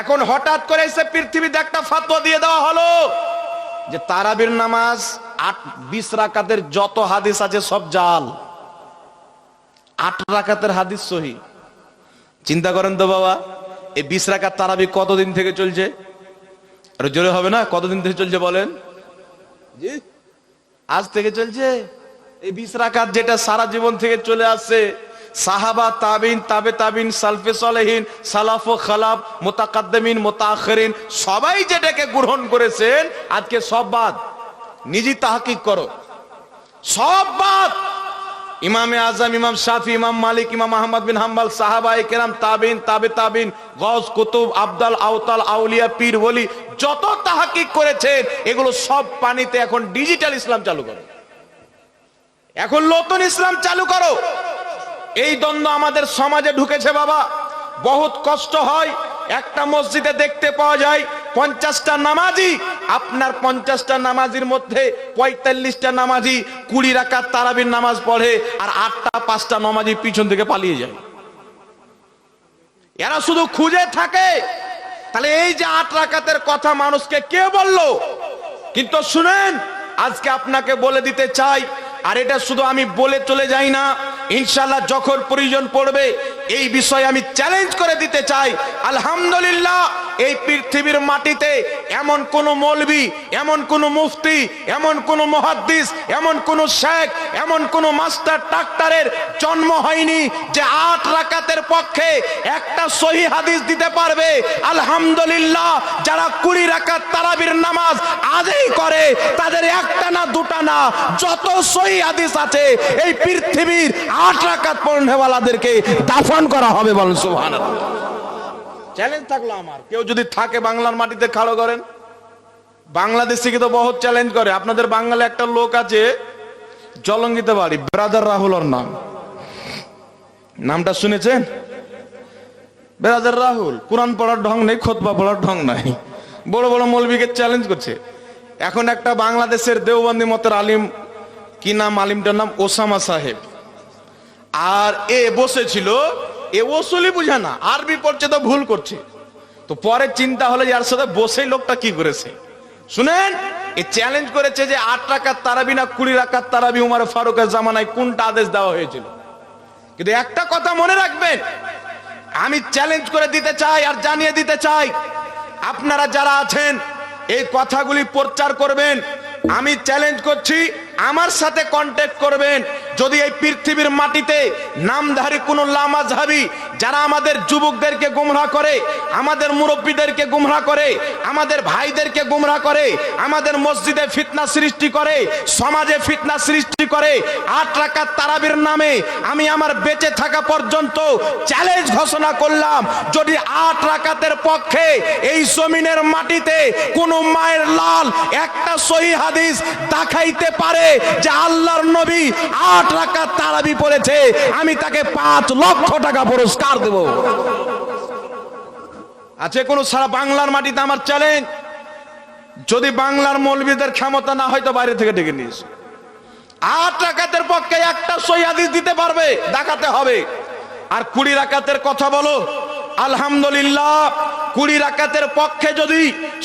এখন হঠাৎ করে এসে পৃথিবীতে একটা ফাতোয়া দিয়ে দেওয়া হলো যে তারাবির নামাজ আট, বিশ রাকাতের যত হাদিস আছে সব জাল। আট রাকাতের হাদিস সহি। চিন্তা করেন তো বাবা, এই বিশ রাকাত তারাবি কতদিন থেকে চলছে? আর জোরে হবে না, কতদিন থেকে চলছে বলেন? আজ থেকে চলছে। এই বিশ রাকাত যেটা সারা জীবন থেকে চলে আসছে সাহাবা, তাবিন, তাবে তাবিন, সালফে সালেহিন, সালাফ ও খালাফ, মোতাকাদ্দমিন মোতাখরিন সবাই যেটাকে গ্রহণ করেছেন, আজকে সব বাদ। নিজে তাহাকিক করো। সব বাদ। ইমামে আজম, ইমাম শাফি, ইমাম মালিক, ইমাম আহমদ বিন হাম্বাল সাহাবাই কেরাম, তাবিন, তাবে তাবিন, গজ, কুতুব, আবদাল আউতাল আউলিয়া, পীর বলি যত তাহাকিক করেছেন, এগুলো সব পানিতে এখন ডিজিটাল ইসলাম চালু করো। এখন নতুন ইসলাম চালু করো। এই দ্বন্দ্ব আমাদের সমাজে ঢুকেছে বাবা। বহুত কষ্ট হয়, একটা মসজিদে দেখতে পাওয়া যায়, পঞ্চাশটা নামাজি, আপনার পঞ্চাশটা নামাজির মধ্যে পঁয়তাল্লিশটা নামাজি, কুড়ি রাকাত তারাবির নামাজ পড়ে, আর আটটা, পাঁচটা নামাজি পিছন থেকে পালিয়ে যায়। এরা শুধু খুঁজে থাকে। তাহলে এই যে আট রাকাতের কথা মানুষকে কে বলল? কিন্তু শুনেন, আজকে আপনাকে বলে দিতে চাই আর এটা শুধু আমি বলে চলে যাই না। ইনশাল্লাহ যখন প্রয়োজন পড়বে, এই বিষয়ে আমি চ্যালেঞ্জ করে দিতে চাই। আলহামদুলিল্লাহ, এই পৃথিবীর মাটিতে এমন কোন মৌলবি, এমন কোন মুফতি, এমন কোন মহাদ্দিস, এমন কোন শেখ, এমন কোন মাস্টার ডাক্তারের জন্ম হয়নি যে আট রাকাতের পক্ষে একটা সহি হাদিস দিতে পারবে। আলহামদুলিল্লাহ, যারা কুড়ি রাকাত তারাবির নামাজ আজই করে, তাদের একটা না দুটা না, যত সহি হাদিস আছে, এই পৃথিবীর আট রাকাত পড়নেওয়ালাদেরকে দাফন করা হবে বলেন, সুবহানাল্লাহ। চ্যালেঞ্জ থাকল আমার। কেউ যদি থাকে বাংলার মাটিতে খাড়ো করেন, বাংলাদেশে তো বহুত চ্যালেঞ্জ করে। আপনাদের বাঙালি একটা লোক আছে, জলঙ্গিতে বাড়ি ব্রাদার রাহুলর নাম। নামটা শুনেছেন? ব্রাদার রাহুল, কোরআন পড়ার ঢং নেই, খোতবা পড়ার ঢং নাই। বড় বড় মৌলবীকে চ্যালেঞ্জ করছে। এখন একটা বাংলাদেশের দেওবন্দি মতের আলিম কি নাম আলিমটার নাম? ওসামা সাহেব। আর এ বসেছিল এ ওসুলি বুঝে না, আরবি পড়ছে তো ভুল করছে। তো পরে চিন্তা হলো যার সাথে বসেই লোকটা কি করেছে? শুনেন, এ চ্যালেঞ্জ করেছে যে আট টাকার তারাবি না কুড়ি টাকার তারাবি উমার ফারুকের জামানায় কোনটা আদেশ দেওয়া হয়েছিল? কিন্তু একটা কথা মনে রাখবেন, আমি চ্যালেঞ্জ করে দিতে চাই আর জানিয়ে দিতে চাই, আপনারা যারা আছেন, এই কথাগুলি প্রচার করবেন। আমি চ্যালেঞ্জ করছি আমার সাথে কন্ট্যাক্ট করবেন। যদি এই পৃথিবীর মাটিতে নামধারী কোন লামাজহাবি যারা আমাদের যুবকদেরকে গুমরা করে, আমাদের মুরব্বীদেরকে গুমরা করে, আমাদের ভাইদেরকে গুমরা করে, আমাদের মসজিদে ফিতনা সৃষ্টি করে, সমাজে ফিতনা সৃষ্টি করে, আট রাকাত তারাবির নামে আমি আমার বেঁচে থাকা পর্যন্ত চ্যালেঞ্জ ঘোষণা করলাম, যদি আট রাকাতের পক্ষে এই জমিনের মাটিতে কোন মায়ের লাল একটা সহি হাদিস দেখাইতে পারে যে আল্লাহর নবী আট রাকাত তারাবি পড়েছে, আমি তাকে পাঁচ লক্ষ টাকা পুরস্কার দেব। আছে কোন সারা বাংলার মাটিতে আমার চ্যালেঞ্জ যদি বাংলার মৌলবীদের ক্ষমতা না হয় তো বাইরে থেকে ডেকে নিস। আট রাকাতের পক্ষে একটা সহি হাদিস দিতে পারবে দেখাতে হবে। আর কুড়ি রাকাতের কথা বলো, আলহামদুলিল্লাহ কুড়ি রাকাতের পক্ষে যদি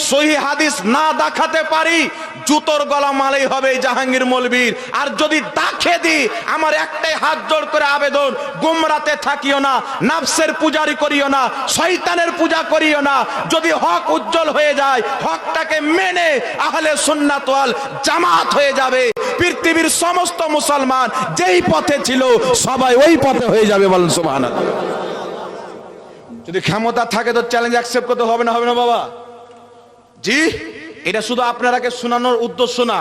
সহি হাদিস না দেখাতে পারি, জুতোর গলা মালেই হবে জাহাঙ্গীর মলবির। আর যদি দাখে দি আমার একটাই হাত জোড় করে আবেদন, গুমরাতে থাকিও না, নাফসের পূজারি করিও না, শয়তানের পূজা করিও না, যদি হক উজ্জ্বল হয়ে যায়, হকটাকে মেনে আহলে সুন্নাত ওয়াল জামাত হয়ে যাবে। পৃথিবীর সমস্ত মুসলমান যেই পথে ছিল, সবাই ওই পথে হয়ে যাবে বলেন সুবহানাল্লাহ। যদি ক্ষমতা থাকে তো চ্যালেঞ্জ অ্যাকসেপ্ট করতে হবে না হবে না বাবা? জি, এটা শুধু আপনারাকে শোনানোর উদ্দেশ্য না।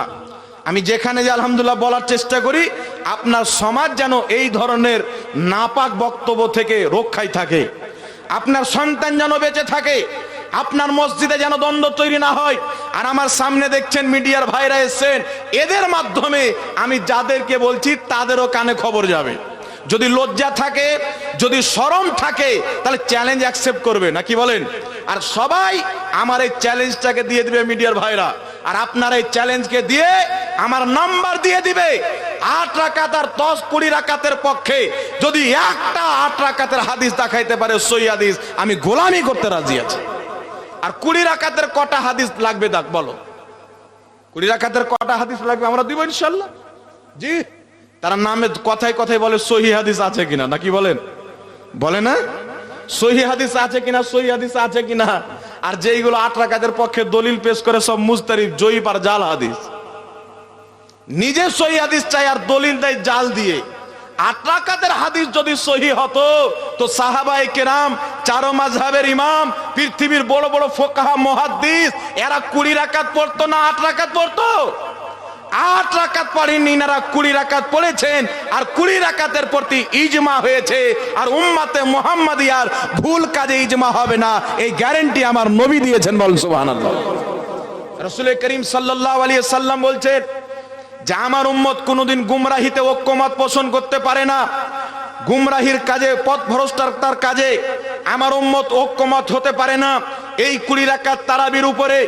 আমি যেখানে যে আলহামদুলিল্লাহ বলার চেষ্টা করি, আপনার সমাজ যেন এই ধরনের নাপাক বক্তব্য থেকে রক্ষায় থাকে। আপনার সন্তান যেন বেঁচে থাকে, আপনার মসজিদে যেন দ্বন্দ্ব তৈরি না হয়। আর আমার সামনে দেখছেন মিডিয়ার ভাইরা এসছেন, এদের মাধ্যমে আমি যাদেরকে বলছি, তাদেরও কানে খবর যাবে। যদি লজ্জা থাকে, যদি শরম থাকে, তাহলে চ্যালেঞ্জ অ্যাকসেপ্ট করবে নাকি বলেন? আর সবাই আমার এই চ্যালেঞ্জটাকে দিয়ে দিবে মিডিয়ার ভাইরা। আর আপনার এই চ্যালেঞ্জকে দিয়ে আমার নাম্বার দিয়ে দিবে। আট রাকাত আর দশ, কুড়ি রাকাতের পক্ষে যদি একটা আট রাকাতের হাদিস দেখাইতে পারে সই হাদিস, আমি গোলামি করতে রাজি আছি। আর কুড়ি রাকাতের কটা হাদিস লাগবে দেখ, বলো। কুড়ি রাকাতের কটা হাদিস লাগবে আমরা দিব ইনশাল্লাহ? জি। তারা নামে কথায় কথায় বলে, সহি হাদিস আছে কিনা? নাকি বলেন? বলে না? সহি হাদিস আছে কিনা? সহি হাদিস আছে কিনা? আর যেইগুলো আট রাকাতের পক্ষে দলিল পেশ করে, সব মুস্তারিফ জয়ীপ আর জাল হাদিস। নিজে সহি হাদিস চাই আর দলিল দেয় জাল দিয়ে। আট রাকাতের হাদিস যদি সহি হতো, তো সাহাবাই কেরাম, চারো মাঝহাবের ইমাম, পৃথিবীর বড় বড় ফোকাহা, মহাদ্দিস, এরা কুড়ি রাকাত পড়তো না আট রাকাত পড়তো? আট রাকাত পড়েননি নারা কুড়ি রাকাত পড়েছেন, আর কুড়ি রাকাতের প্রতি ইজমা হয়েছে, আর উম্মাতে মোহাম্মদিয়ার ভুল কাজে ইজমা হবে না, এই গ্যারেন্টি আমার নবী দিয়েছেন বল, সুবহানাল্লাহ। রসুল করিম সাল্লাহ আলিয়া সাল্লাম বলছেন, যে আমার উম্মত কোনোদিন গুমরাহিতে ঐক্যমত পোষণ করতে পারে না গুমরাহির কাজে, পথ ভ্রষ্টার কাজে। আমার উম্মত ঐক্যমত হতে পারে না। এই কুড়ি রাকাত তারাবির উপরে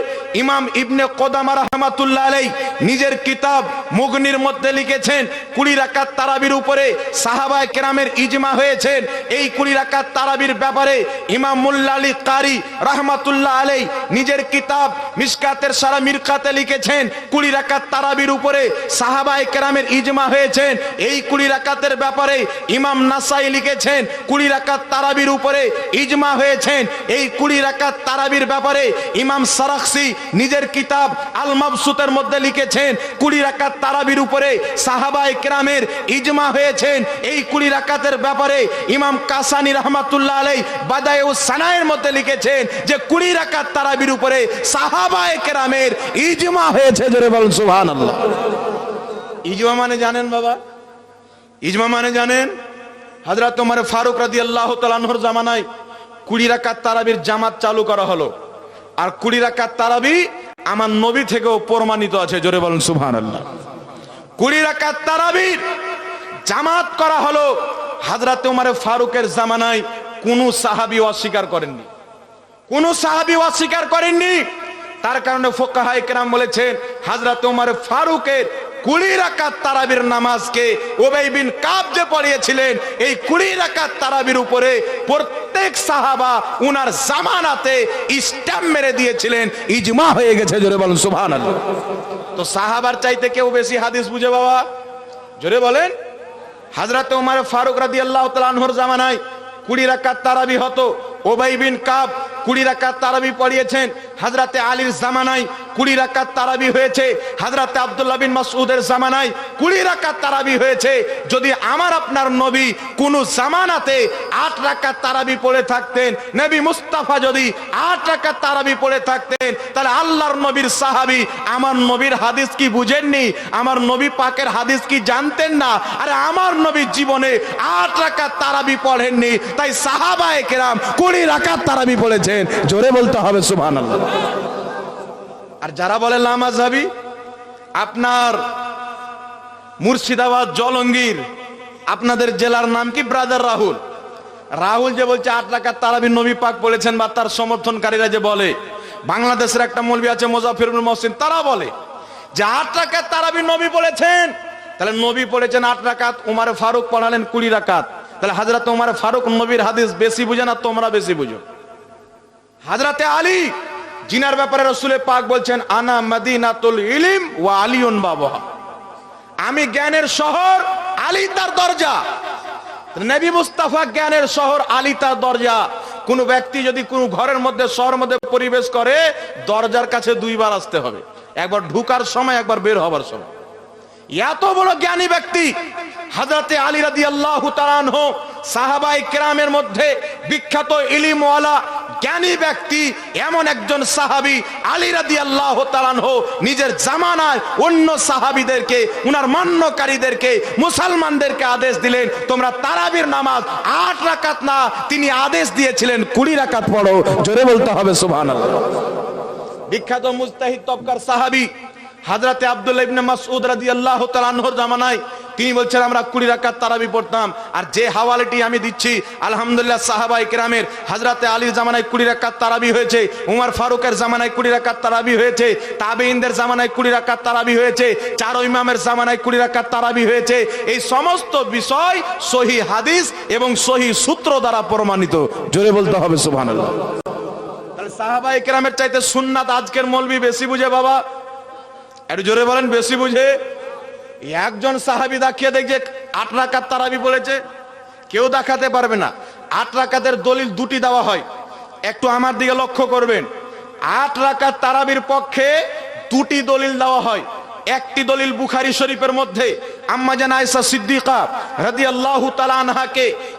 ইমাম ইবনে কোদামা রহমাতুল্লাহ আলাই নিজের কিতাব মুগনির মধ্যে লিখেছেন, কুড়ি রাকাত তারাবির উপরে সাহাবায় কেরামের ইজমা হয়েছেন। এই কুড়ি রাকাত তারাবির ব্যাপারে ইমাম মুল্লা আলী কারি রহমাতুল্লাহ আলাই নিজের কিতাব মিসকাতের সারা মিরকাতে লিখেছেন, কুড়ি রাকাত তারাবির উপরে সাহাবায় কেরামের ইজমা হয়েছেন। এই কুড়ি রাকাতের ব্যাপারে ইমাম নাসাই লিখেছেন, কুড়ি রাকাত তারাবির উপরে ইজমা হয়েছেন। এই কুড়ি রাকাত তারাবির ব্যাপারে ইমাম সারাকসি নিজের কিতাব আল মাবসুতের মধ্যে লিখেছেন, কুড়ি রাকাত তারাবির উপরে সাহাবায় কেরামের ইজমা হয়েছেন। এই কুড়ি রাকাতের ব্যাপারে ইমাম কাসানি রহমাতুল্লাহ আলাই বাদায় ও সানায়ের মধ্যে লিখেছেন যে কুড়ি রাকাত তারাবির উপরে সাহাবায় কেরামের ইজমা হয়েছে। জোরে বলুন, সুবহানাল্লাহ। ইজমা মানে জানেন বাবা? ইজমা মানে জানেন? হজরত তোমার ফারুক রাদি আল্লাহ তালানহর জামানায় কুড়ি রাকাত তারাবির জামাত চালু করা হলো। আর কুড়ি রাকাত তারাবি আমার নবী থেকেও প্রমাণিত আছে, জোরে বলুন সুবহান আল্লাহ কুড়ি রাকাত তারাবির জামাত করা হলো হাজরাতে উমার ফারুকের জামানায় কোন সাহাবি অস্বীকার করেননি। কোন সাহাবি অস্বীকার করেননি। তার কারণে ফোকাহা একরাম বলেছেন হাজরাত উমার ফারুকের কুড়ি রাকাত তারাবির নামাজকে বিন এই রাকাত উপরে প্রত্যেক সাহাবা উনার মেরে দিয়েছিলেন, ইজমা হয়ে গেছে, জোরে তো সাহাবার চাইতে কেউ বেশি হাদিস বুঝে বাবা? জোরে বলেন। হাজরাতে ফারুক রাদি আল্লাহ জামানায় কুড়ি রাকাত তারাবি হতো। ওবাই বিন কুড়ি রাকাত তারাবি পড়িয়েছেন। হাজরাতে আলীর জামানায় কুড়ি রাকাত তারাবি হয়েছে। হাজরাতে আব্দুল্লাহ বিন মাসউদের জামানায় কুড়ি রাকাত তারাবি হয়েছে। যদি আমার আপনার নবী কোন জামানাতে আট রাকাত তারাবি পড়ে থাকতেন, নবী মুস্তাফা যদি আট রাকাত তারাবি পড়ে থাকতেন, তাহলে আল্লাহর নবীর সাহাবি আমার নবীর হাদিস কি বুঝেননি? আমার নবী পাকের হাদিস কি জানতেন না? আরে আমার নবী জীবনে আট রাকাত তারাবি পড়েননি। তাই সাহাবায়ে কেরাম কুড়ি রাকাত তারাবি বলেছেন জোরে বলতে হবে, সুবহানাল্লাহ। আর যারা বলে লামাজাবি আপনার মুর্শিদাবাদ জলঙ্গির আপনাদের জেলার নাম কি? ব্রাদার রাহুল। রাহুল যে বলছে, আট রাকাত তারাবি নবী পাক বলেছেন বা তার সমর্থনকারীরা যে বলে, বাংলাদেশের একটা মৌলবী আছে মোজাফিরুল মহসিন, তারা বলে যে আট রাকাত তারাবি নবী বলেছেন তাহলে নবী পড়েছেন আট রাকাত, উমারে ফারুক পড়ালেন কুড়ি রাকাত। তাহলে হাজরা উমারে ফারুক নবীর হাদিস বেশি বুঝে না তোমরা বেশি বুঝো? হাজরাতে আলী, জিনার ব্যাপারে রসুলে পাক বলছেন, আনা মদিনাতুল ইলিম ও আলিউন বাবা আমি জ্ঞানের শহর, আলী তার দরজা। নবী মুস্তাফা জ্ঞানের শহর, আলী তার দরজা। কোন ব্যক্তি যদি কোন ঘরের মধ্যে শহর মধ্যে পরিবেশ করে, দরজার কাছে দুইবার আসতে হবে। একবার ঢুকার সময়, একবার বের হবার সময়। এত বড় জ্ঞানী ব্যক্তি হাজরাতে আলী রাদি আল্লাহ সাহাবাই কেরামের মধ্যে বিখ্যাত ইলিমওয়ালা জ্ঞানী ব্যক্তি, এমন একজন সাহাবি আলী রাদি আল্লাহ নিজের জামানায় অন্য সাহাবিদেরকে, উনার মান্যকারীদেরকে, মুসলমানদেরকে আদেশ দিলেন, তোমরা তারাবির নামাজ আট রাকাত না, তিনি আদেশ দিয়েছিলেন কুড়ি রাকাত পড়ো। জোরে বলতে হবে সুবহানাল্লাহ। বিখ্যাত মুস্তাহিদ তবকার সাহাবি হাজরাতে আব্দুল্লাহ ইবনে মাসউদ রাদিয়াল্লাহু তাআলা আনহুর জামানায় তিনি বলছেন, আমরা কুড়ি রাকাত তারাবি পড়তাম। আর যে হাওয়ালাটি আমি দিচ্ছি, আলহামদুলিল্লাহ সাহাবাই কেরামের হাজরাতে আলীর জামানায় কুড়ি রাকাত তারাবি হয়েছে, উমর ফারুকের জামানায় কুড়ি রাকাত তারাবি হয়েছে তাবেইনদের জামানায় কুড়ি রাকাত তারাবি হয়েছে, চার ইমামের জামানায় কুড়ি রাকাত তারাবি হয়েছে। এই সমস্ত বিষয় সহি হাদিস এবং সহি সূত্র দ্বারা প্রমাণিত। জোরে বলতে হবে, সুবহানাল্লাহ। সাহাবাই কেরামের চাইতে সুন্নাত আজকের মলবি বেশি বুঝে বাবা। একটু জোরে বলেন, বেশি বুঝে। একজন সাহাবি দেখিয়ে দেখছে, আট রাকাত তারাবি বলেছে কেউ দেখাতে পারবে না। আট রাকাতের দলিল দুটি দেওয়া হয়। একটু আমার দিকে লক্ষ্য করবেন। আট রাকাত তারাবির পক্ষে দুটি দলিল দেওয়া হয়। একটি দলিল বুখারি শরীফের মধ্যে। আম্মা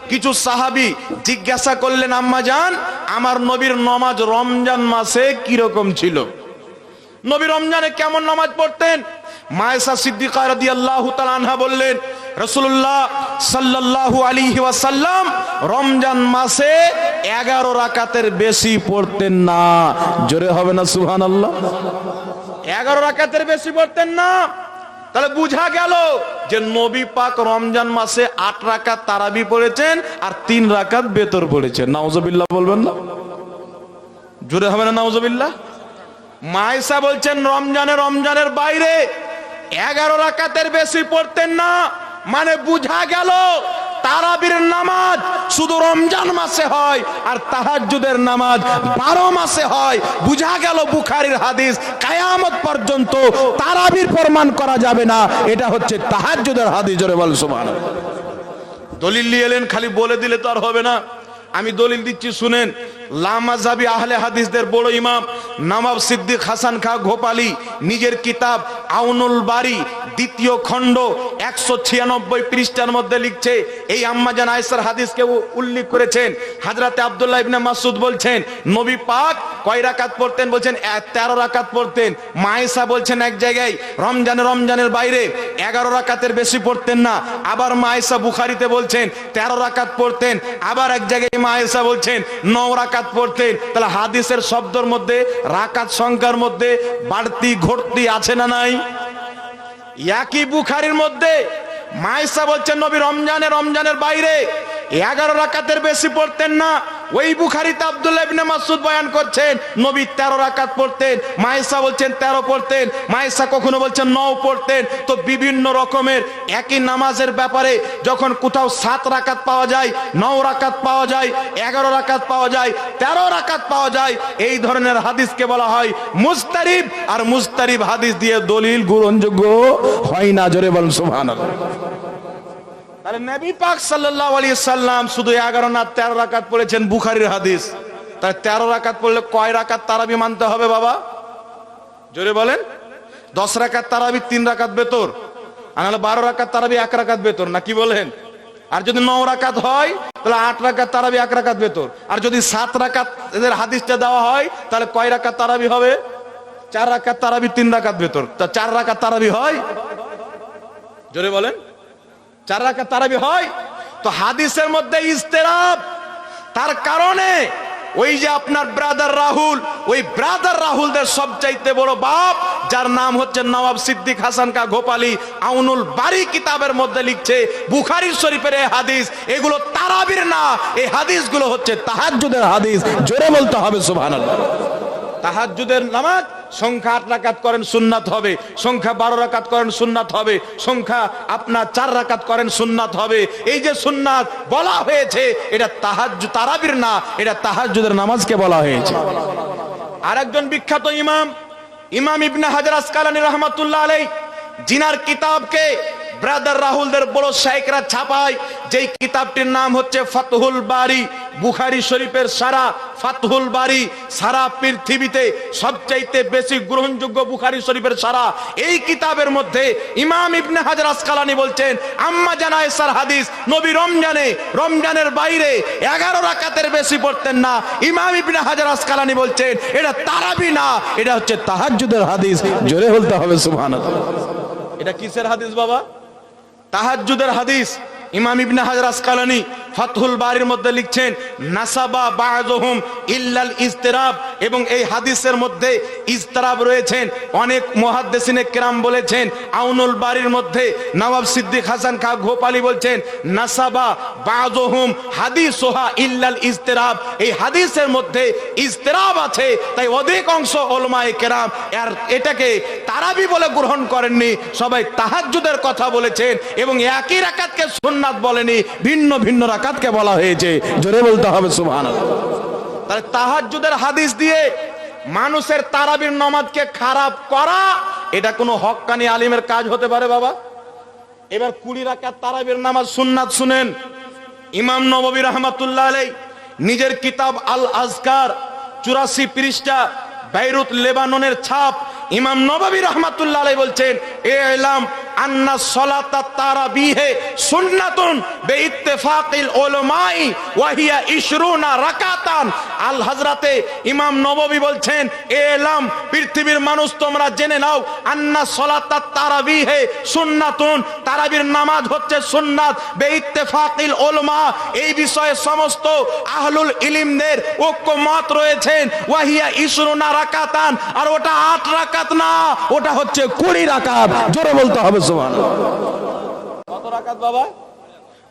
কিছু সাহাবী জিজ্ঞাসা করলেন, আম্মা জান, আমার নবীর নমাজ রমজান মাসে কি রকম ছিল? নবী রমজানে কেমন নামাজ পড়তেন? মায়েশা সিদ্দিকা রাদিয়াল্লাহু তাআলা আনহা বললেন, রাসূলুল্লাহ সাল্লাল্লাহু আলাইহি ওয়াসাল্লাম রমজান মাসে 11 রাকাতের বেশি পড়তেন না। জোরে হবে না, সুবহানাল্লাহ? 11 রাকাতের বেশি পড়তেন না? তাহলে বুঝা গেল যে নবী পাক রমজান মাসে 8 রাকাত তারাবি পড়েছেন আর 3 রাকাত বেতর পড়েছেন। নাউজুবিল্লাহ বলবেন না? জোরে হবে না, নাউজুবিল্লাহ? মায়েশা বলছেন, রমজানে, রমজানের বাইরে এগারো রাকাতের বেশি পড়তেন না। মানে বুঝা গেল, তারাবির নামাজ শুধু রমজান মাসে হয় আর তাহাজ্জুদের নামাজ বারো মাসে হয়। বুঝা গেল বুখারির হাদিস, কায়ামত পর্যন্ত তারাবির প্রমাণ করা যাবে না। এটা হচ্ছে তাহাজ্জুদের হাদিস, জোরে বল সুবহানাল্লাহ। দলিল নিয়ে এলেন, খালি বলে দিলে তো আর হবে না। আমি দলিল দিচ্ছি, শুনেন। লামাজাবি আহলে হাদিসদের বড় ইমাম নবাব সিদ্দিক হাসান খা ঘোপালি, নিজের কিতাব আউনুল বাড়ি দ্বিতীয় খণ্ড, একশো ছিয়ানব্বই পৃষ্ঠার মধ্যে লিখছে, এই আম্মাজান আয়সার হাদিসকে উল্লেখ করেছেন। হাজরাতে আব্দুল্লাহ ইবনে মাসুদ বলছেন, নবী পাক কয় রাকাত পড়তেন? বলছেন তেরো রাকাত পড়তেন। মায়েশা বলছেন এক জায়গায়, রমজানে রমজানের বাইরে এগারো রাকাতের বেশি পড়তেন না। আবার মায়েশা বুখারিতে বলছেন, তেরো রাকাত পড়তেন। আবার এক জায়গায় মায়েশা বলছেন নৌ রাকাত পড়তেন তাহলে হাদিসের শব্দের মধ্যে, রাকাত সংখ্যার মধ্যে বাড়তি, ঘটতি আছে না নাই? একই বুখারির মধ্যে মায়েশা বলছেন, নবী রমজানের রমজানের বাইরে এগারো রাকাতের বেশি পড়তেন না। ওই বুখারিতে আব্দুল্লাহ ইবনে মাসুদ বয়ান করছেন, নবী তেরো রাকাত পড়তেন, মায়েশা বলছেন তেরো পড়তেন, মায়েশা কখনো বলছেন নও পড়তেন। তো বিভিন্ন রকমের একই নামাজের ব্যাপারে যখন কোথাও সাত রাকাত পাওয়া যায়, নও রাকাত পাওয়া যায়, এগারো রাকাত পাওয়া যায়, তেরো রাকাত পাওয়া যায়, এই ধরনের হাদিসকে বলা হয় মুস্তারিব আর মুস্তারিব হাদিস দিয়ে দলিল গ্রহণযোগ্য হয় না, জোরে বলুন সুবহানাল্লাহ। তাহলে নবী পাক সাল্লাল্লাহু আলাইহি সাল্লাম শুধু 11 না 13 রাকাত পড়েছেন বুখারীর হাদিস। তাই 13 রাকাত পড়লে কয় রাকাত তারাবি মানতে হবে বাবা? জোরে বলেন। 10 রাকাত তারাবি 3 রাকাত বেতর। আর নাহলে 12 রাকাত তারাবি 1 রাকাত বেতর, না কি বলেন? আর যদি 9 রাকাত হয়, তাহলে 8 রাকাত তারাবি 1 রাকাত বেতর। আর যদি 7 রাকাত এদের হাদিসটা দেওয়া হয়, তাহলে কয় রাকাত তারাবি হবে? 4 রাকাত তারাবি 3 রাকাত বেতর। তা 4 রাকাত তারাবি হয়? জোরে বলেন। চার রাকাত তারাবি হয়, তো হাদিসের মধ্যে ইস্তেরাব তার কারণে ওই যে আপনার ব্রাদার রাহুল, ওই ব্রাদার রাহুলদের সবচাইতে বড় বাপ, যার নাম হচ্ছে নবাব সিদ্দিক হাসান কা গোপালি, আউনুল বাড়ি কিতাবের মধ্যে লিখছে, বুখারী শরীফের এই হাদিস, এগুলো তারাবির না, এই হাদিসগুলো হচ্ছে তাহাজ্জুদের হাদিস। জোরে বলতে হবে, সুবহানাল্লাহ। তাহাজ্জুদের নামাজ সংখ্যা আট রাকাত করেন সুন্নাত হবে। সংখ্যা বারো রাকাত করেন সুন্নাত হবে। সংখ্যা আপনার চার রাকাত করেন সুন্নাত হবে। এই যে সুন্নাত বলা হয়েছে, এটা তাহাজ তারাবির না, এটা তাহাজুদের নামাজকে বলা হয়েছে। আর একজন বিখ্যাত ইমাম ইমাম ইবনে হাজার আসকালানি রহমাতুল্লাহ আলাই জিনার কিতাবকে ব্রাদার রাহুলদের বড় শাইকরা ছাপায়। যেই কিতাবটির নাম হচ্ছে ফাতহুল বাড়ি বুখারি শরীফের সারা ফাতহুল বাড়ি সারা পৃথিবীতে সবচাইতে বেশি গ্রহণযোগ্য বুখারি শরীফের সারা। এই কিতাবের মধ্যে ইমাম ইবনে হাজার আসকালানি বলছেন আম্মা জানায় সার হাদিস নবী রমজানে রমজানের বাইরে এগারো রাকাতের বেশি পড়তেন না। ইমাম ইবনে হাজার আসকালানি বলছেন এটা তারাবি না এটা হচ্ছে তাহাজ্জুদের হাদিস। জোরে বলতে হবে সুবহানাল্লাহ। এটা কিসের হাদিস বাবা? তাহাজ্জুদের হাদিস ইমাম ইবনে হাজার আসকালানি ফাতহুল বাড়ির মধ্যে লিখছেন, নাসাবা বাযুহুম ইল্লাল ইজতিরাব এবং এই হাদিসের মধ্যে ইজতিরাব রয়েছেন। অনেক মুহাদ্দিসিনে কেরাম বলেছেন, আউনুল বাড়ির মধ্যে নবাব সিদ্দিক হাসান খা গোপালি বলছেন, নাসাবা বাযুহুম হাদিসুহা ইল্লাল ইজতিরাব এই হাদিসের মধ্যে ইজতিরাব আছে, তাই অধিক অংশ ওলমায়ে কেরাম আর এটাকে তারাবি বলে গ্রহণ করেননি। সবাই তাহাজ্জুদের কথা বলেছেন এবং একই রাকাতকে সুন্নাত বলেনি, ভিন্ন ভিন্ন রাকাতকে বলা হয়েছে। জোরে বলতে হবে, সুবহানাল্লাহ। তাহলে তাহাজ্জুদের হাদিস দিয়ে মানুষের তারাবির নামাজকে খারাপ করা, এটা কোনো হক্কানি আলিমের কাজ হতে পারে বাবা? এবার কুড়ি রাকাত তারাবির নামাজ সুন্নাত শুনেন। ইমাম নববী রহমাতুল্লাহ আলাই নিজের কিতাব আল আজকার, চুরাশি পৃষ্ঠা, বাইরুত লেবাননের ছাপ, ইমাম নববী রহমাতুল্লাহ আলাই বলছেন, এ এলাম নামাজ হচ্ছে সুন্নাত, বেইত্তেফাকিল উলামা এই বিষয়ে সমস্ত আহলুল ইলিমদের ঐক্যমত রয়েছেন ওয়া হিয়া ইশরুনা রাকাতান। আর ওটা আট রাকাত না, ওটা হচ্ছে কুড়ি রাকাত। জোরে বলতে হবে সুবহানাল্লাহ। কত রাকাত বাবা?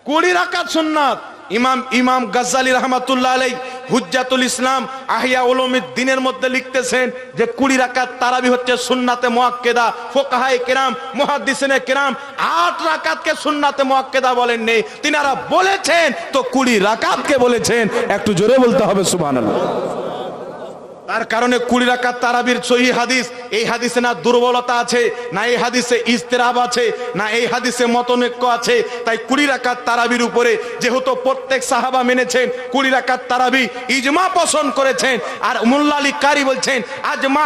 কুড়ি রাকাত সুন্নাত। ইমাম ইমাম গাজ্জালি রহমাতুল্লাহ আলাই হুজ্জাতুল ইসলাম আহিয়া দিনের মধ্যে লিখতেছেন যে কুড়ি রাকাত তারাবি হচ্ছে সুন্নাতে ফোকাহায়ে কেরাম মুহাদ্দিসিনে কেরাম আট রাকাতকে সুন্নাতে মুআক্কেদা বলেন নেই তিনারা বলেছেন তো কুড়ি রাকাতকে বলেছেন। একটু জোরে বলতে হবে সুবহানাল্লাহ। তার কারণে কুড়ি রাকাত তারাবির সহি হাদিস। এই হাদিসে না দুর্বলতা আছে, না এই হাদিসে ইস্তেরাব আছে, না এই হাদিসে মতনৈক্য আছে। তাই কুড়ি রাকাত তারাবির উপরে যেহেতু প্রত্যেক সাহাবা মেনেছেন, কুড়ি রাকাত তারাবি ইজমা পোষণ করেছেন। আর মুল্লা আলী কারি বলছেন, আজমা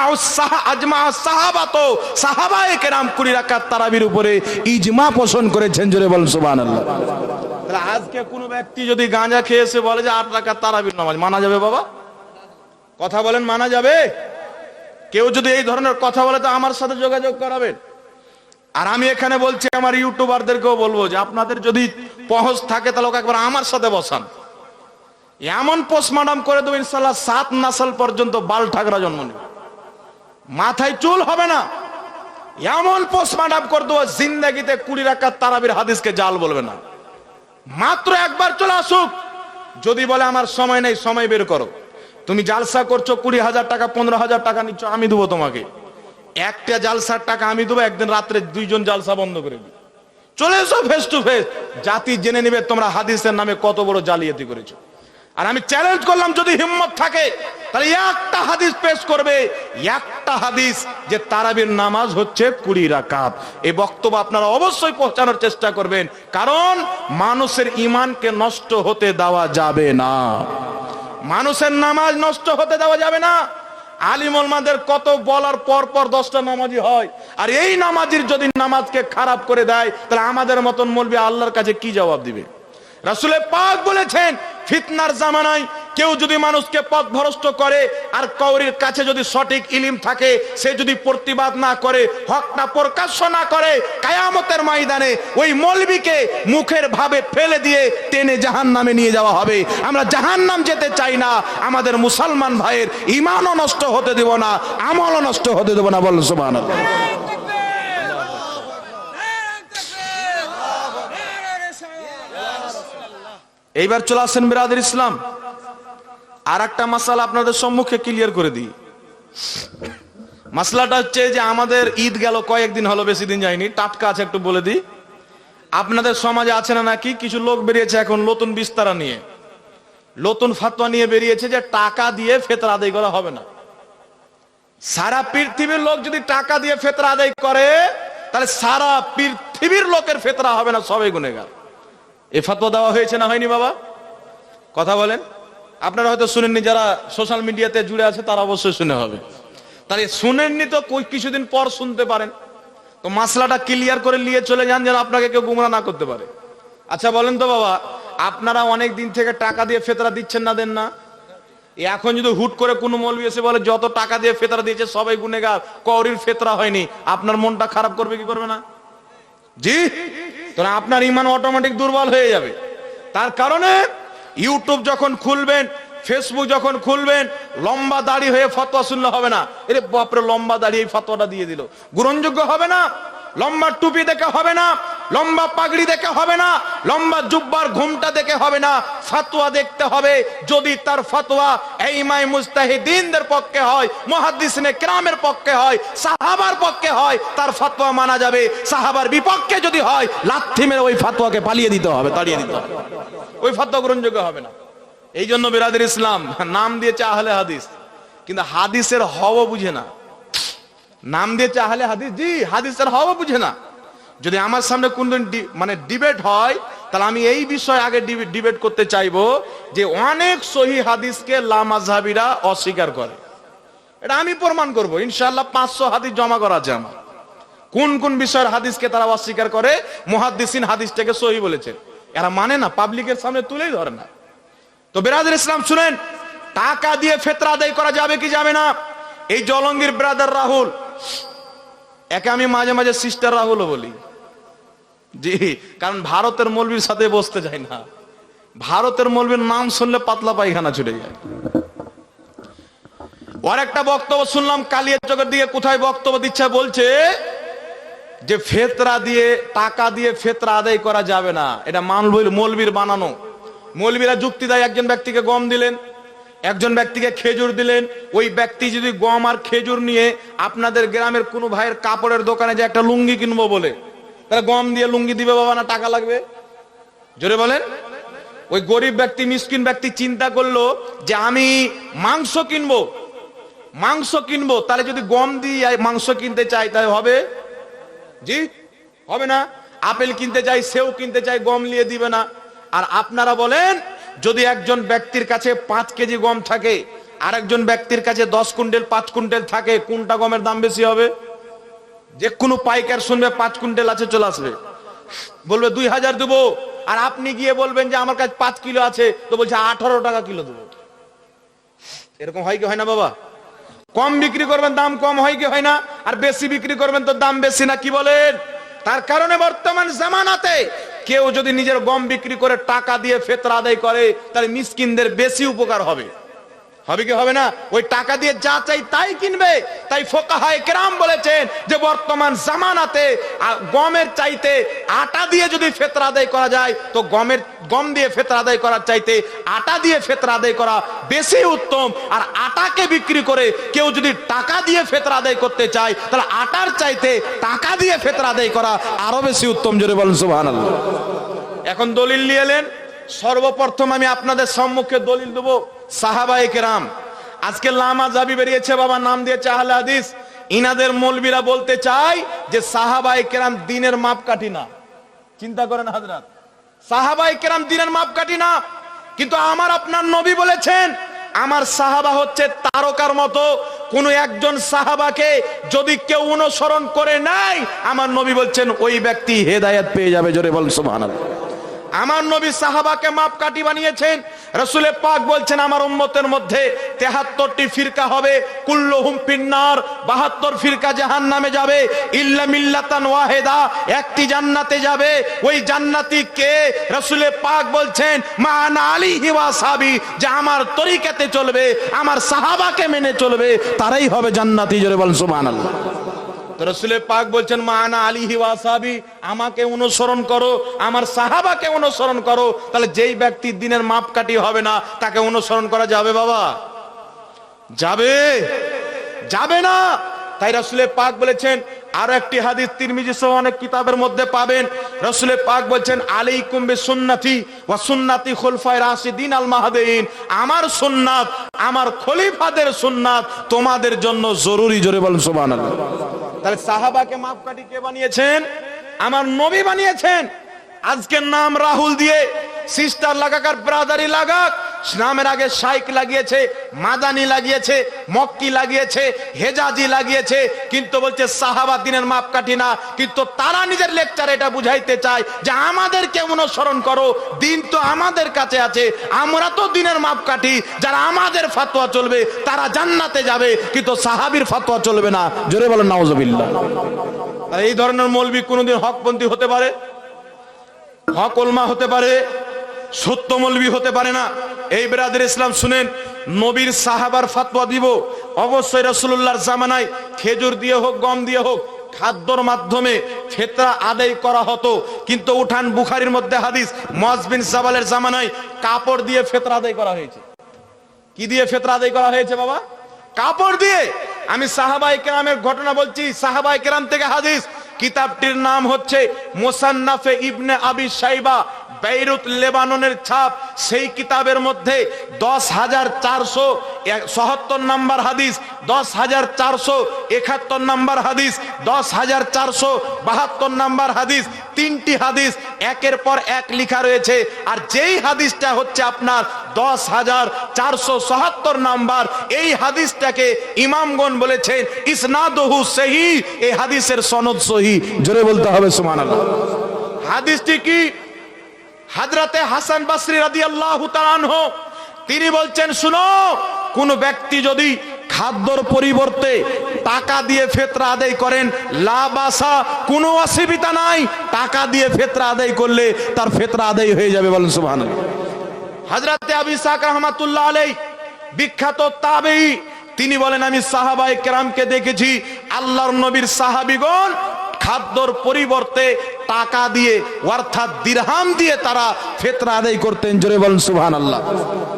আজমা সাহাবা তো। সাহাবায়ে কেরাম কুড়ি রাকাত তারাবির উপরে ইজমা পোষণ করেছেন, জোরে সুবহানাল্লাহ। তাহলে আজকে কোনো ব্যক্তি যদি গাঁজা খেয়ে এসে বলে যে আট রাকাত তারাবির নামাজ, মানা যাবে বাবা? কথা বলেন, মানা যাবে? কেউ যদি এই ধরনের কথা বলে, তো আমার সাথে যোগাযোগ করাবেন। আর আমি এখানে বলছি, আমার ইউটিউবারদেরকেও বলব যে, আপনাদের যদি পহস থাকে, তাহলে ওকে একবার আমার সাথে বসান। এমন পোস্টমার্টম করে দেবো, ইনশাল্লাহ সাত নাসাল পর্যন্ত বাল ঠাকরা জন্ম নেবে। মাথায় চুল হবে না। এমন পোস্টমার্টম করে দেবো, জিন্দাগিতে কুড়ি রাখার তারাবির হাদিসকে জাল বলবে না। মাত্র একবার চলে আসুক। যদি বলে, আমার সময় নেই, সময় বের করো। তুমি জালসা করছ, কুড়ি হাজার টাকা, পনেরো হাজার টাকা নিচ্ছ, আমি দেবো তোমাকে। একটা জালসার টাকা আমি দেবো, একদিন রাত্রে দুইজন জালসা বন্ধ করে দিই চলে এসো ফেস টু ফেস জাতি জেনে নিবে তোমরা হাদিসের নামে কত বড় জালিয়াতি করেছ। আর আমি চ্যালেঞ্জ করলাম, যদি হিম্মত থাকে, তাহলে একটা হাদিস পেশ করবে। একটা হাদিস যে তারাবির নামাজ হচ্ছে কুড়ি রাকাত। এই বক্তব্য আপনারা অবশ্যই পৌঁছানোর চেষ্টা করবেন। কারণ মানুষের ইমানকে নষ্ট হতে দেওয়া যাবে না। মানুষের নামাজ নষ্ট হতে দেওয়া যাবে না। আলিমলমাদের কত বলার পর পর দশটা নামাজি হয়। আর এই নামাজির যদি নামাজকে খারাপ করে দেয়, তাহলে আমাদের মতন মলবি আল্লাহর কাছে কি জবাব দিবে? রাসুলে পাক বলেছেন, ফিতনার জামানায় কেউ যদি মানুষকে পথ ভ্রষ্ট করে আর কৌরির কাছে যদি সঠিক ইলিম থাকে, সে যদি প্রতিবাদ না করে হকটা প্রকাশ্য না করে, কায়ামতের ময়দানে ওই মলবিকে মুখের ভাবে ফেলে দিয়ে টেনে জাহান নামে নিয়ে যাওয়া হবে। আমরা জাহান নাম যেতে চাই না, আমাদের মুসলমান ভাইয়ের ইমানও নষ্ট হতে দেব না, আমলও নষ্ট হতে দেব না বল সুবহানাল্লাহ। এইবার চলে আসেন বিরাদের ইসলাম। আর একটা মাসালা আপনাদের সম্মুখে ক্লিয়ার করে দিই। মাসলাটা হচ্ছে যে আমাদের ঈদ গেল, কয়েকদিন হলো, বেশি দিন যায়নি। টাটকা আছে একটু বলে দিই। আপনাদের সমাজে আছে না নাকি? কিছু লোক বেরিয়েছে এখন নতুন বিস্তারা নিয়ে। নতুন ফাতোয়া নিয়ে বেরিয়েছে যে টাকা দিয়ে ফেতরা আদায় করা হবে না। সারা পৃথিবীর লোক যদি টাকা দিয়ে ফেতরা আদায় করে, তাহলে সারা পৃথিবীর লোকের ফেতরা হবে না, সবাই গুনেগার এ ফাতোয়া দেওয়া হয়েছে না হয়নি বাবা? কথা বলেন। আপনারা হয়তো শুনেননি, যারা সোশ্যাল মিডিয়াতে জুড়ে আছে, তারা অবশ্যই শুনে হবে। তাহলে শুনেননি তো কিছুদিন পর শুনতে পারেন। তো মাসলাটা ক্লিয়ার করে নিয়ে চলে যান যেন আপনাকে কেউ গুমরা না করতে পারে। আচ্ছা বলেন তো বাবা, আপনারা অনেক দিন থেকে টাকা দিয়ে ফেতরা দিচ্ছেন না, দেন না? এখন যদি হুট করে কোনো মৌলবি এসে বলে, যত টাকা দিয়ে ফেতরা দিয়েছে, সবাই গুনেগার কৌরির ফেতরা হয়নি। আপনার মনটা খারাপ করবে, কি করবে না? জি? তাহলে আপনার ইমান অটোমেটিক দুর্বল হয়ে যাবে। তার কারণে ইউটিউব যখন খুলবেন ফেসবুক যখন খুলবেন, লম্বা দাড়ি হয়ে ফতোয়া শুনলে হবে না। এরে বাপরে, লম্বা দাড়ি এই ফতোয়াটা দিয়ে দিল। গ্রহণযোগ্য হবে না? লম্বা টুপি দেখে হবে না, লম্বা পাগড়ি দেখে হবে না, লম্বা জুব্বার ঘুমটা দেখে হবে না। ফাতোয়া দেখতে হবে, যদি তার ফাতোয়া এই মাই মুস্তাহিদিনদের পক্ষে হয়, মুহাদ্দিসিনে কেরামের পক্ষে হয়, সাহাবার পক্ষে হয়, তার ফাতোয়া মানা যাবে। সাহাবার বিপক্ষে যদি হয় লাথি মেরে ওই ফাতোয়াকে পালিয়ে দিতে হবে, তাড়িয়ে দিতে হবে। ওই ফাতোয়া গ্রহণযোগ্য হবে না। এই জন্য বিরাদের ইসলাম, নাম দিয়েছে আহলে হাদিস, কিন্তু হাদিসের হওয়া বুঝে না। নাম দিয়েছে আহলে হাদিস, জি, হাদিস হাদিসের হওয়া বুঝে না। যদি আমার সামনে কোনদিন মানে ডিবেট হয়, তাহলে আমি এই বিষয়ে আগে ডিবেট করতে চাইব যে অনেক সহি হাদিসকে লামাজহাবিরা অস্বীকার করে। এটা আমি প্রমাণ করব ইনশাল্লাহ পাঁচশো হাদিস জমা করা আছে আমার। কোন কোন বিষয়ের হাদিসকে তারা অস্বীকার করে? মুহাদ্দিসিন হাদিসটাকে সহি বলেছে। এরা মানে না, পাবলিকের সামনে তুলেই ধরে না। তো বেরাদের ইসলাম, শুনেন, টাকা দিয়ে ফেতরা আদায় করা যাবে কি যাবে না? এই জলঙ্গির ব্রাদার রাহুল একে আমি মাঝে মাঝে সিস্টার রাহুল বলি। জি, কারণ ভারতের মৌলবীর সাথে বসতে চাই না। ভারতের মৌলবীর নাম শুনলে পাতলা পায়খানা ছুটে যায়। ওর একটা বক্তব্য শুনলাম কালিয়া চকের দিকে কোথায় বক্তব্য দিচ্ছে, বলছে যে ফেতরা দিয়ে, টাকা দিয়ে ফেতরা আদায় করা যাবে না। এটা মানবীর মৌলবীর বানানো। মৌলবীরা যুক্তি দেয়, একজন ব্যক্তিকে গম দিলেন। একজন ব্যক্তিকে খেজুর দিলেন, ওই ব্যক্তি যদি গম আর খেজুর নিয়ে আপনাদের গ্রামের কোনো ভাইয়ের কাপড়ের দোকানে যে একটা লুঙ্গি কিনবো বলে তারা গম দিয়ে লুঙ্গি দিবে বাবা না টাকা লাগবে? জোরে বলেন। ওই গরিব ব্যক্তি, মিসকিন ব্যক্তি চিন্তা করল যে আমি মাংস কিনবো। মাংস কিনবো, তাহলে যদি গম দিয়ে মাংস কিনতে চাই, তাহলে হবে? জি, হবে না। আপেল কিনতে চাই, সেও কিনতে চাই, গম নিয়ে দিবে না। আর আপনারা বলেন যদি একজন ব্যক্তির কাছে পাঁচ কেজি গম থাকে আর একজন ব্যক্তির কাছে দশ কুইন্টাল, পাঁচ কুইন্টাল থাকে, কোনটা গমের দাম বেশি হবে? যে কোনো পাইকার শুনবে, পাঁচ কুইন্টাল আছে, চলে আসবে। বলবে, দুই হাজার দেবো। আর আপনি গিয়ে বলবেন যে, আমার কাছে পাঁচ কিলো আছে। তো বলছে, আঠারো টাকা কিলো দেবো। এরকম হয় কি হয় না বাবা? কম বিক্রি করবেন, দাম কম হয় কি হয় না? আর বেশি বিক্রি করবেন, তো দাম বেশি না, কি বলেন? তার কারণে বর্তমান জামানাতে কেউ যদি নিজের গম বিক্রি করে টাকা দিয়ে ফেতরা আদায় করে, তাহলে মিসকিনদের বেশি উপকার হবে। হবে কি হবে না? ওই টাকা দিয়ে যা চাই তাই কিনবে। তাই ফোকাহায় কেরাম বলেছেন যে বর্তমান জামানাতে গমের চাইতে আটা দিয়ে যদি ফেতরা আদায় করা যায়, তো গমের, গম দিয়ে ফেতরা আদায় করার চাইতে আটা দিয়ে ফেতরা আদায় করা বেশি উত্তম। আর আটাকে বিক্রি করে কেউ যদি টাকা দিয়ে ফেতরা আদায় করতে চায়, তাহলে আটার চাইতে টাকা দিয়ে ফেতরা আদায় করা আরও বেশি উত্তম। জোরে বলেন, সুবহানাল্লাহ। এখন দলিল নিয়ে এলেন। সর্বপ্রথম আমি আপনাদের সম্মুখে দলিল দেবো সাহাবাই কেরাম। আজকে লামা জাবি বেরিয়েছে বাবা নাম দিয়েছে আহলে হাদিস। ইনাদের মৌলবীরা বলতে চাই যে সাহাবাই কেরাম দিনের মাপ কাটি না। চিন্তা করেন হাজরাত। সাহাবাই কেরাম দিনের মাপ কাটি না, কিন্তু আমার আপনার নবী বলেছেন, আমার সাহাবা হচ্ছে তারকার মতো। কোন একজন সাহাবাকে যদি কেউ অনুসরণ করে নাই আমার নবী বলছেন, ওই ব্যক্তি হেদায়েত পেয়ে যাবে, জোরে বল সুবহানাল্লাহ। আমার নবী সাহাবাকে মাপ কাটি বানিয়েছেন রসুলে পাক বলছেন, আমার উম্মতের মধ্যে তেহাত্তরটি ফিরকা হবে। কুল্লুহুম ফিন্নার, বাহাত্তর ফিরকা জাহান নামে যাবে। ইল্লা মিল্লাতান ওয়াহেদা, একটি জান্নাতে যাবে। ওই জান্নাতি কে? রসুলে পাক বলছেন মান আলী হিওয়া সাবি যে আমার তরিকাতে চলবে, আমার সাহাবাকে মেনে চলবে, তারাই হবে জান্নাতি। জোরে বল সুবহানাল্লাহ। রসুলের পাক বলছেন মানা আলী ওয়াসাবি আমাকে অনুসরণ করো, আমার সাহাবাকে অনুসরণ করো, তাহলে যেই ব্যক্তি দিনের মাপকাঠি হবে না, তাকে অনুসরণ করা যাবে বাবা। যাবে? যাবে না। তাই পাক বলেছেন, আরও একটি হাদিস তিরমিজি সহ অনেক কিতাবের মধ্যে পাবেন। রসুলের পাক বলছেন আলী কুম্বে সুন্নাতি ওয়া সুন্নাতি খোলফায় রাশিদিন আল মাহাদিন আমার সুন্নাত, আমার খলিফাদের সুন্নাত তোমাদের জন্য জরুরি। জোরে বলেন, সুবহানাল্লাহ। তাহলে সাহাবাকে মাপকাঠি কে বানিয়েছেন? আমার নবী বানিয়েছেন। আজকের নাম রাহুল দিয়ে সিস্টার লাগাকার ব্রাদারি লাগাক। নামের আগে শাইক লাগিয়েছে, মাদানি লাগিয়েছে, মক্কি লাগিয়েছে, হেজাজি লাগিয়েছে, কিন্তু বলছে সাহাবা দিনের মাপকাঠি না। কিন্তু তারা নিজের লেকচার এটা বুঝাইতে চায় যে আমাদেরকে অনুসরণ করো, দিন তো আমাদের কাছে আছে, আমরা তো দিনের মাপকাঠি, যারা আমাদের ফাতোয়া চলবে, তারা জান্নাতে যাবে, কিন্তু সাহাবির ফাতোয়া চলবে না। জোরে বলেন, নাউজুবিল্লাহ। এই ধরনের মৌলবি কোনোদিন হকপন্থী হতে পারে? হক ওলমা হতে পারে, সত্য মৌলবি হতে পারে না। এই বেরাদের ইসলাম শুনেন, নবীর সাহাবার ফাতোয়া দিব। অবশ্যই রসুল্লাহর জামানায় খেজুর দিয়ে হোক, গম দিয়ে হোক, খাদ্যর মাধ্যমে ফেতরা আদায় করা হতো। কিন্তু উঠান বুখারির মধ্যে হাদিস মজবিন সাবালের জামানায় কাপড় দিয়ে ফেতরা আদায় করা হয়েছে। কি দিয়ে ফেতরা আদায় করা হয়েছে বাবা? কাপড় দিয়ে। আমি সাহাবাই কেরামের ঘটনা বলছি সাহাবাই কেরাম থেকে হাদিস কিতাবটির নাম হচ্ছে মোসান্নাফে ইবনে আবি সাইবা বেইরুত লেবাননের ছাপ, সেই কিতাবের মধ্যে দশ হাজার চারশো সহাত্তর নাম্বার হাদিস, দশ হাজার চারশো একাত্তর নাম্বার হাদিস, দশ হাজার চারশো বাহাত্তর নাম্বার হাদিস, তিনটি হাদিস, একের পর এক লেখা রয়েছে। আর যেই হাদিসটা হচ্ছে আপনার দশ হাজার চারশো সহাত্তর নাম্বার, এই হাদিসটাকে ইমামগণ বলেছেন, ইসনাদহু সহি এই হাদিসের সনদ সহি জোরে বলতে হবে সুমান হাদিসটি কি? হাজরাতে হাসান বাসরি রাদি আল্লাহ তিনি বলছেন, শুনো, কোন ব্যক্তি যদি খাদ্যর পরিবর্তে টাকা দিয়ে ফেতরা আদায় করেন লাভ আসা কোনো অসুবিধা নাই, টাকা দিয়ে ফেতরা আদায় করলে তার ফেতরা আদায় হয়ে যাবে। বলেন সুবহান হাজরাতে আবি সাক রহমাতুল্লাহ আলাই বিখ্যাত তাবেই তিনি বলেন, আমি সাহাবাই কেরামকে দেখেছি, আল্লাহর নবীর সাহাবিগণ খাদ্যর পরিবর্তে টাকা দিয়ে, অর্থাৎ দিরহাম দিয়ে তারা ফেতরা আদায় করতেন। জোরে বলেন সুবহান আল্লাহ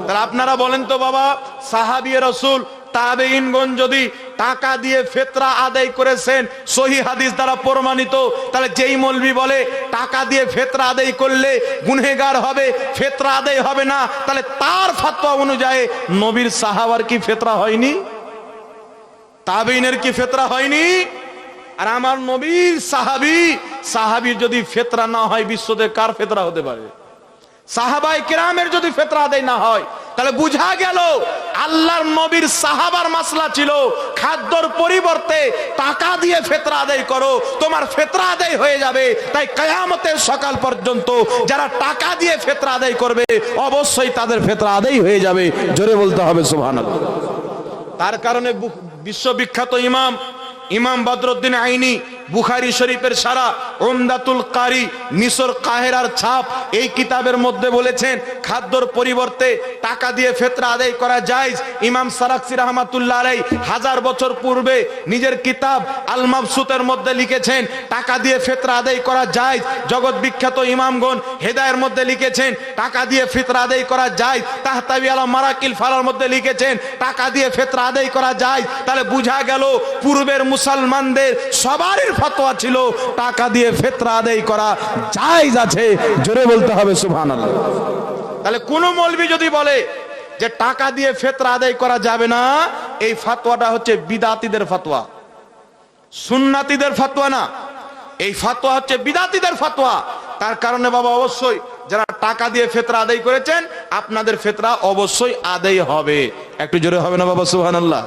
তাহলে আপনারা বলেন তো, বাবা, সাহাবি রসুল তাবেইনগণ যদি টাকা দিয়ে ফেতরা আদায় করেছেন, সহি হাদিস দ্বারা প্রমাণিত, তাহলে যেই মলবি বলে, টাকা দিয়ে ফেতরা আদায় করলে গুনহেগার হবে ফেতরা আদায় হবে না, তাহলে তার ফাতোয়া অনুযায়ী নবীর সাহাবার কি ফেতরা হয়নি? তাবেইনের কি ফেতরা হয়নি? আর আমার নবীর সাহাবি, সাহাবির যদি ফেতরা না হয়, বিশ্বতে কার ফেতরা হতে পারে? সাহাবাই কেরামের যদি ফেতরা আদায় না হয়, তাহলে বুঝা গেল আল্লাহর নবীর সাহাবার মাসলা ছিল খাদ্যর পরিবর্তে টাকা দিয়ে ফেতরা আদায় করো, তোমার ফেতরা আদায় হয়ে যাবে। তাই কায়ামতের সকাল পর্যন্ত যারা টাকা দিয়ে ফেতরা আদায় করবে, অবশ্যই তাদের ফেতরা আদায় হয়ে যাবে। জোরে বলতে হবে, সুবহানাল্লাহ। তার কারণে বিশ্ববিখ্যাত ইমাম ইমাম বদরুদ্দিন আইনি বুখারি শরীফের সারা ওমদাতুল কারি, মিশর কাহেরার ছাপ এই কিতাবের মধ্যে বলেছেন, খাদ্যর পরিবর্তে টাকা দিয়ে ফেতরা আদায় করা যায় ইমাম সারাকসি রহমাতুল্লাহ আলাই হাজার বছর পূর্বে নিজের কিতাব আল মাবসুতের মধ্যে লিখেছেন, টাকা দিয়ে ফেতরা আদায় করা যায় জগৎ বিখ্যাত ইমামগণ হেদায়ের মধ্যে লিখেছেন, টাকা দিয়ে ফেতরা আদায় করা যায় তাহতাবি আলা মারাকিল ফালার মধ্যে লিখেছেন, টাকা দিয়ে ফেতরা আদায় করা যায় তাহলে বুঝা গেল, পূর্বের মুসলমানদের সবারই ফতোয়া ছিল, টাকা দিয়ে ফেতরা আদায় করা জায়েজ আছে। জোরে বলতে হবে, সুবহানাল্লাহ। তাহলে কোন মৌলবি যদি বলে যে টাকা দিয়ে ফেতরা আদায় করা যাবে না, এই ফাতোয়াটা হচ্ছে বিদাতিদের ফাতোয়া। সুন্নাতিদের ফাতোয়া না। এই ফাতোয়া হচ্ছে বিদাতিদের ফাতোয়া। তার কারণে বাবা, অবশ্যই যারা টাকা দিয়ে ফেতরা আদায় করেছেন, আপনাদের ফেতরা অবশ্যই আদায় হবে। একটু জোরে হবে না বাবা, সুবহানাল্লাহ?